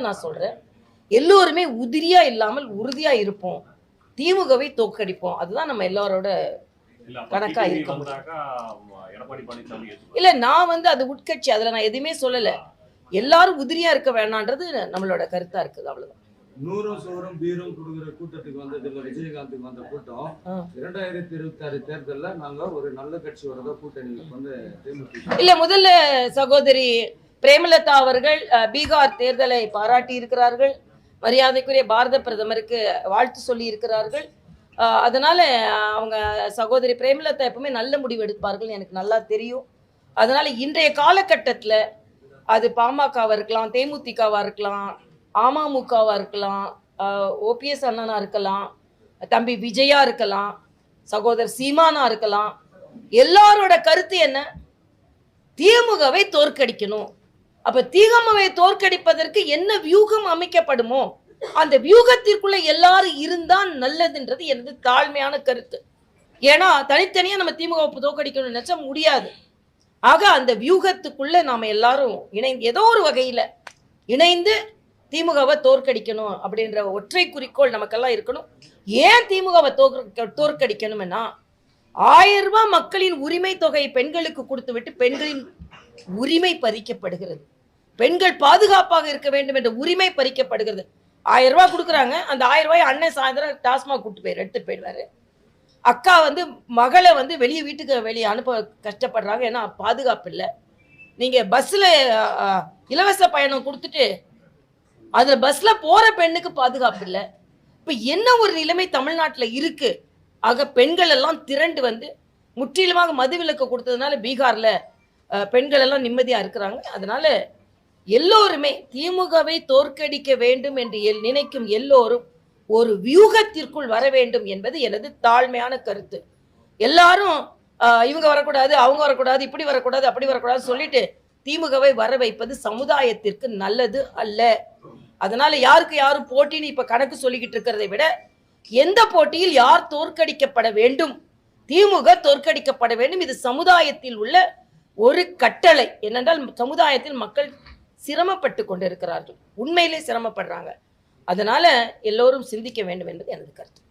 நான் சொல்றேன். எல்லோருமே உதிரியா இல்லாமல் உறுதியா இருப்போம். திமுகவை தோற்கடிப்போம். அதுதான் நம்ம எல்லாரோட கணக்கா TTV இருக்க வந்தாக்கா, ம, எடப்பாடி பழனிசாமி ஏத்துப்பாரு. இல்ல நான் வந்து அது உட்கட்சி அதுல நான் எதுவுமே சொல்லல. எல்லாரும் உதிரியா இருக்க வேணான்றது நம்மளோட கருத்தா இருக்குது அவ்வளவுதான். நூறும் சோறும் பீரும் கொடுக்குற கூட்டத்துக்கு வந்ததுல விஜயகாந்துக்கு வந்த கூட்டம். இரண்டாயிரத்தி இருபத்தி ஆறு தேர்தல்ல நாங்க ஒரு நல்ல கட்சியோட தான் கூட்டணிக்கு வந்து இல்ல முதல்ல சகோதரி பிரேமலதா அவர்கள் பீகார் தேர்தலை பாராட்டி இருக்கிறார்கள். மரியாதைக்குரிய பாரத பிரதமருக்கு வாழ்த்து சொல்லி இருக்கிறார்கள். அதனால அவங்க சகோதரி பிரேமலதா எப்பவுமே நல்ல முடிவு எடுப்பார்கள் எனக்கு நல்லா தெரியும். அதனால இன்றைய காலகட்டத்தில் அது பாமகவா இருக்கலாம் தேமுதிகவா இருக்கலாம் அமமுகவாக இருக்கலாம் ஓபிஎஸ் அண்ணனா இருக்கலாம் தம்பி விஜயா இருக்கலாம் சகோதரர் சீமானா இருக்கலாம். எல்லாரோட கருத்து என்ன? திமுகவை தோற்கடிக்கணும். அப்ப திமுகவை தோற்கடிப்பதற்கு என்ன வியூகம் அமைக்கப்படுமோ அந்த வியூகத்திற்குள்ள எல்லாரும் இருந்தா நல்லதுன்றது எனது தாழ்மையான கருத்து. ஏன்னா தனித்தனியா நம்ம திமுகவை தோற்கடிக்கணும்னு நினைச்சா முடியாது. ஆக அந்த வியூகத்துக்குள்ள நாம எல்லாரும் இணைந்து ஏதோ ஒரு வகையில இணைந்து திமுகவை தோற்கடிக்கணும் அப்படின்ற ஒற்றை குறிக்கோள் நமக்கெல்லாம் இருக்கணும். ஏன் திமுகவை தோற்க தோற்கடிக்கணும்னா ஆயிரம் ரூபாய் மக்களின் உரிமை தொகை பெண்களுக்கு கொடுத்து விட்டு பெண்களின் உரிமை பறிக்கப்படுகிறது. பெண்கள் பாதுகாப்பாக இருக்க வேண்டும் என்ற உரிமை பறிக்கப்படுகிறது. ஆயிரம் ரூபாய் கொடுக்குறாங்க. அந்த ஆயிரம் ரூபாய் அண்ணன் சாயந்தரம் டாஸ்மாக் கூட்டு போயிரு எடுத்துட்டு போயிடுவாரு. அக்கா வந்து மகளை வந்து வெளியே வீட்டுக்கு வெளியே அனுப்ப கஷ்டப்படுறாங்க. ஏன்னா பாதுகாப்பு இல்லை. நீங்கள் பஸ்ஸில் இலவச பயணம் கொடுத்துட்டு அதில் பஸ்ஸில் போகிற பெண்ணுக்கு பாதுகாப்பு இல்லை. இப்போ என்ன ஒரு நிலைமை தமிழ்நாட்டில் இருக்கு? ஆக பெண்கள் எல்லாம் திரண்டு வந்து முற்றிலுமாக மதுவிலக்கு கொடுத்ததுனால பீகாரில் பெண்கள் எல்லாம் நிம்மதியாக இருக்கிறாங்க. அதனால எல்லோருமே திமுகவை தோற்கடிக்க வேண்டும் என்று எல்- நினைக்கும் எல்லோரும் ஒரு வியூகத்திற்குள் வர வேண்டும் என்பது எனது தாழ்மையான கருத்து. எல்லாரும் இவங்க வரக்கூடாது அவங்க வரக்கூடாது இப்படி வரக்கூடாது அப்படி வரக்கூடாது சொல்லிட்டு திமுகவை வர வைப்பது சமுதாயத்திற்கு நல்லது அல்ல. அதனால யாருக்கு யாரும் போட்டின்னு இப்ப கணக்கு சொல்லிக்கிட்டு இருக்கிறதை விட எந்த போட்டியில் யார் தோற்கடிக்கப்பட வேண்டும்? திமுக தோற்கடிக்கப்பட வேண்டும். இது சமுதாயத்தில் உள்ள ஒரு கட்டளை. என்னென்றால் சமுதாயத்தில் மக்கள் சிரமப்பட்டு கொண்டிருக்கிறார்கள். உண்மையிலே சிரமப்படுறாங்க. அதனால எல்லோரும் சிந்திக்க வேண்டும் என்பது எனது கருத்து.